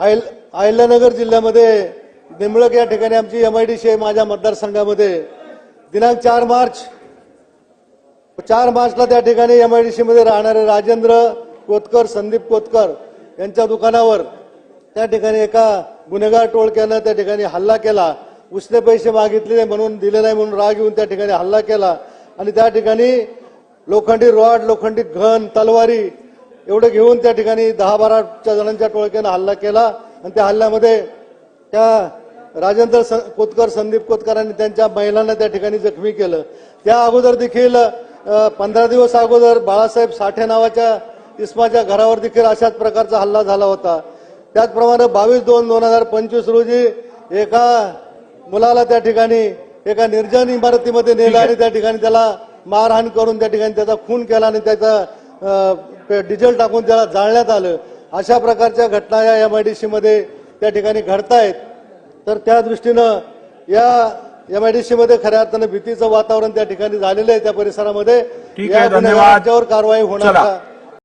Oil Ahilyanagar जिल्ह्यामध्ये निंबळक या ठिकाणी आमची एम आय डी आहे माझ्या मतदारसंघामध्ये. दिनांक चार मार्च चार मार्चला त्या ठिकाणी एम आय डी मध्ये राहणारे राजेंद्र कोतकर संदीप कोतकर यांच्या दुकानावर त्या ठिकाणी एका गुन्हेगार टोळक्यानं त्या ठिकाणी हल्ला केला. उसने पैसे मागितले म्हणून दिले नाही म्हणून राग येऊन त्या ठिकाणी हल्ला केला. आणि त्या ठिकाणी लोखंडी रॉड लोखंडी घन तलवारी एवढं घेऊन त्या ठिकाणी दहा बाराच्या जणांच्या टोळक्यानं हल्ला केला आणि त्या हल्ल्यामध्ये त्या राजेंद्र कोतकर संदीप कोतकरांनी त्यांच्या महिलांना त्या ठिकाणी जखमी केलं. त्या अगोदर देखील पंधरा दिवस अगोदर बाळासाहेब साठे नावाच्या इस्माच्या घरावर देखील अशाच प्रकारचा हल्ला झाला होता. त्याचप्रमाणे बावीस दोन दोन हजार पंचवीस रोजी एका मुलाला त्या ठिकाणी एका निर्जन इमारतीमध्ये नेलं आणि त्या ठिकाणी त्याला मारहाण करून त्या ठिकाणी त्याचा खून केला आणि त्याचा डिझेल टाकून त्याला जाळण्यात आलं अशा प्रकारच्या घटना या एमआयडीसी मध्ये त्या ठिकाणी घडतायत तर त्या दृष्टीनं या एमआयडीसी मध्ये खऱ्या अर्थानं भीतीचं वातावरण त्या ठिकाणी झालेलं आहे त्या परिसरामध्ये ठीक या आहे, धन्यवाद. गुन्हेगारांच्यावर कारवाई होणार. का